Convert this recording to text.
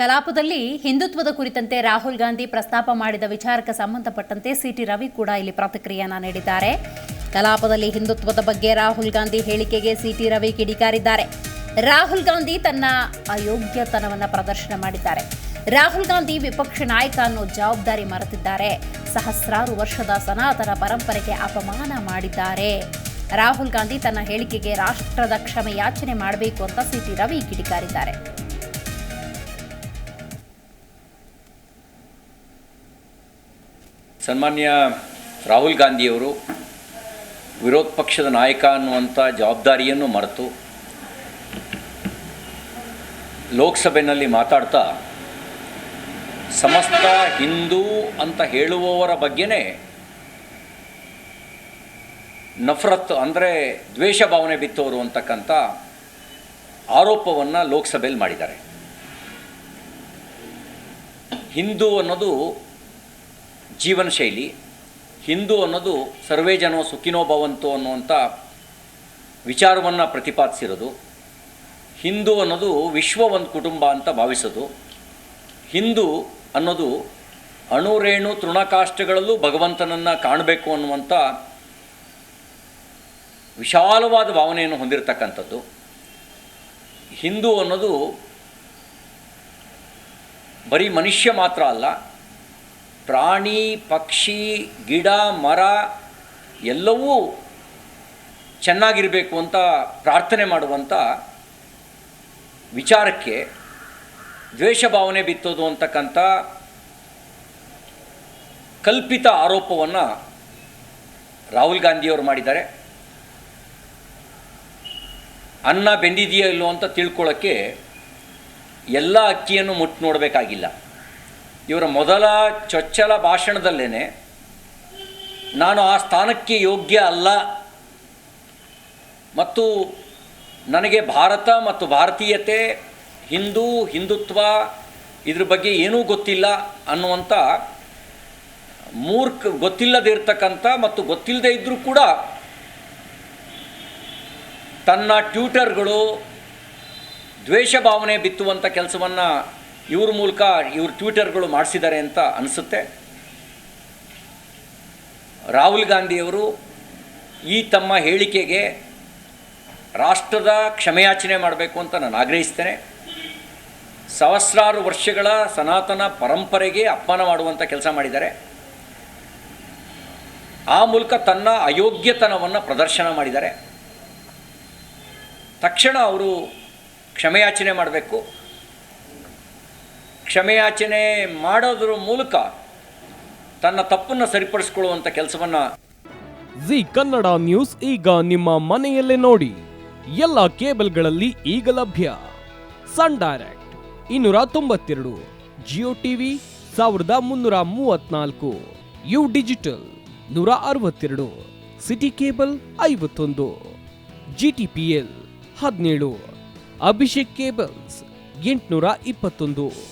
ಕಲಾಪದಲ್ಲಿ ಹಿಂದುತ್ವದ ಕುರಿತಂತೆ ರಾಹುಲ್ ಗಾಂಧಿ ಪ್ರಸ್ತಾಪ ಮಾಡಿದ ವಿಚಾರಕ್ಕೆ ಸಂಬಂಧಪಟ್ಟಂತೆ ಸಿಟಿ ರವಿ ಕೂಡ ಇಲ್ಲಿ ಪ್ರತಿಕ್ರಿಯೆಯನ್ನ ನೀಡಿದ್ದಾರೆ. ಕಲಾಪದಲ್ಲಿ ಹಿಂದುತ್ವದ ಬಗ್ಗೆ ರಾಹುಲ್ ಗಾಂಧಿ ಹೇಳಿಕೆಗೆ ಸಿಟಿ ರವಿ ಕಿಡಿಕಾರಿದ್ದಾರೆ. ರಾಹುಲ್ ಗಾಂಧಿ ತನ್ನ ಅಯೋಗ್ಯತನವನ್ನು ಪ್ರದರ್ಶನ ಮಾಡಿದ್ದಾರೆ. ರಾಹುಲ್ ಗಾಂಧಿ ವಿಪಕ್ಷ ನಾಯಕ ಅನ್ನೋ ಜವಾಬ್ದಾರಿ ಮರೆತಿದ್ದಾರೆ. ಸಹಸ್ರಾರು ವರ್ಷದ ಸನಾತನ ಪರಂಪರೆಗೆ ಅಪಮಾನ ಮಾಡಿದ್ದಾರೆ. ರಾಹುಲ್ ಗಾಂಧಿ ತನ್ನ ಹೇಳಿಕೆಗೆ ರಾಷ್ಟ್ರದ ಕ್ಷಮೆ ಯಾಚನೆ ಮಾಡಬೇಕು ಅಂತ ಸಿಟಿ ರವಿ ಕಿಡಿಕಾರಿದ್ದಾರೆ. ಸನ್ಮಾನ್ಯ ರಾಹುಲ್ ಗಾಂಧಿಯವರು ವಿರೋಧ ಪಕ್ಷದ ನಾಯಕ ಅನ್ನುವಂಥ ಜವಾಬ್ದಾರಿಯನ್ನು ಮರೆತು ಲೋಕಸಭೆಯಲ್ಲಿ ಮಾತಾಡ್ತಾ ಸಮಸ್ತ ಹಿಂದೂ ಅಂತ ಹೇಳುವವರ ಬಗ್ಗೆನೇ ನಫರತ್ ಅಂದರೆ ದ್ವೇಷ ಭಾವನೆ ಬಿತ್ತವರು ಅಂತಕ್ಕಂಥ ಆರೋಪವನ್ನು ಲೋಕಸಭೆಯಲ್ಲಿ ಮಾಡಿದ್ದಾರೆ. ಹಿಂದೂ ಅನ್ನೋದು ಜೀವನ ಶೈಲಿ ಹಿಂದೂ ಅನ್ನೋದು ಸರ್ವೇ ಜನೋ ಸುಖಿನೋ ಭವಂತು ಅನ್ನುವಂಥ ವಿಚಾರವನ್ನು ಪ್ರತಿಪಾದಿಸಿರೋದು. ಹಿಂದೂ ಅನ್ನೋದು ವಿಶ್ವ ಒಂದು ಕುಟುಂಬ ಅಂತ ಭಾವಿಸೋದು. ಹಿಂದೂ ಅನ್ನೋದು ಅಣುರೇಣು ತೃಣಕಾಷ್ಟಗಳಲ್ಲೂ ಭಗವಂತನನ್ನು ಕಾಣಬೇಕು ಅನ್ನುವಂಥ ವಿಶಾಲವಾದ ಭಾವನೆಯನ್ನು ಹೊಂದಿರತಕ್ಕಂಥದ್ದು. ಹಿಂದೂ ಅನ್ನೋದು ಬರೀ ಮನುಷ್ಯ ಮಾತ್ರ ಅಲ್ಲ ಪ್ರಾಣಿ, ಪಕ್ಷಿ, ಗಿಡ, ಮರ ಎಲ್ಲವೂ ಚೆನ್ನಾಗಿರಬೇಕು ಅಂತ ಪ್ರಾರ್ಥನೆ ಮಾಡುವಂಥ ವಿಚಾರಕ್ಕೆ ದ್ವೇಷ ಭಾವನೆ ಬಿತ್ತೋದು ಅಂತಕ್ಕಂಥ ಕಲ್ಪಿತ ಆರೋಪವನ್ನು ರಾಹುಲ್ ಗಾಂಧಿಯವರು ಮಾಡಿದ್ದಾರೆ. ಅನ್ನ ಬೆಂದಿದೆಯೋ ಇಲ್ಲೋ ಅಂತ ತಿಳ್ಕೊಳ್ಳೋಕ್ಕೆ ಎಲ್ಲ ಅಕ್ಕಿಯನ್ನು ಮುಟ್ಟು ನೋಡಬೇಕಾಗಿಲ್ಲ. ಇವರ ಮೊದಲ ಚೊಚ್ಚಲ ಭಾಷಣದಲ್ಲೇ ನಾನು ಆ ಸ್ಥಾನಕ್ಕೆ ಯೋಗ್ಯ ಅಲ್ಲ, ಮತ್ತು ನನಗೆ ಭಾರತ ಮತ್ತು ಭಾರತೀಯತೆ, ಹಿಂದೂ, ಹಿಂದುತ್ವ, ಇದ್ರ ಬಗ್ಗೆ ಏನೂ ಗೊತ್ತಿಲ್ಲ ಅನ್ನುವಂಥ ಮೂರ್ಖ ಗೊತ್ತಿಲ್ಲದೆ ಇರ್ತಕ್ಕಂಥ ಮತ್ತು ಗೊತ್ತಿಲ್ಲದೆ ಇದ್ದರೂ ಕೂಡ ತನ್ನ ಟ್ಯೂಟರ್ಗಳು ದ್ವೇಷ ಭಾವನೆ ಬಿತ್ತುವಂಥ ಕೆಲಸವನ್ನು ಇವ್ರ ಮೂಲಕ ಇವ್ರ ಟ್ವಿಟರ್ಗಳು ಮಾಡಿಸಿದ್ದಾರೆ ಅಂತ ಅನಿಸುತ್ತೆ. ರಾಹುಲ್ ಗಾಂಧಿಯವರು ಈ ತಮ್ಮ ಹೇಳಿಕೆಗೆ ರಾಷ್ಟ್ರದ ಕ್ಷಮೆಯಾಚನೆ ಮಾಡಬೇಕು ಅಂತ ನಾನು ಆಗ್ರಹಿಸ್ತೇನೆ. ಸಹಸ್ರಾರು ವರ್ಷಗಳ ಸನಾತನ ಪರಂಪರೆಗೆ ಅಪಮಾನ ಮಾಡುವಂಥ ಕೆಲಸ ಮಾಡಿದ್ದಾರೆ. ಆ ಮೂಲಕ ತನ್ನ ಅಯೋಗ್ಯತನವನ್ನು ಪ್ರದರ್ಶನ ಮಾಡಿದ್ದಾರೆ. ತಕ್ಷಣ ಅವರು ಕ್ಷಮೆಯಾಚನೆ ಮಾಡಬೇಕು. ಕ್ಷಮೆಯಾಚನೆ ಮಾಡೋದ್ರ ಮೂಲಕ ತನ್ನ ತಪ್ಪನ್ನು ಸರಿಪಡಿಸಿಕೊಳ್ಳುವಂಥ ಕೆಲಸವನ್ನು ಜಿ ಕನ್ನಡ ನ್ಯೂಸ್ ಈಗ ನಿಮ್ಮ ಮನೆಯಲ್ಲೇ ನೋಡಿ. ಎಲ್ಲ ಕೇಬಲ್ಗಳಲ್ಲಿ ಈಗ ಲಭ್ಯ. ಸನ್ ಡೈರೆಕ್ಟ್ ಇನ್ನೂರ ತೊಂಬತ್ತೆರಡು, ಜಿಯೋ ಟಿವಿ ಸಾವಿರದ ಮುನ್ನೂರ ಮೂವತ್ನಾಲ್ಕು, ಯು ಡಿಜಿಟಲ್ ನೂರ ಅರವತ್ತೆರಡು, ಸಿಟಿ ಕೇಬಲ್ ಐವತ್ತೊಂದು ಜಿ ಟಿ ಪಿ ಎಲ್ ಹದಿನೇಳು, ಅಭಿಷೇಕ್ ಕೇಬಲ್ಸ್ ಎಂಟುನೂರ ಇಪ್ಪತ್ತೊಂದು.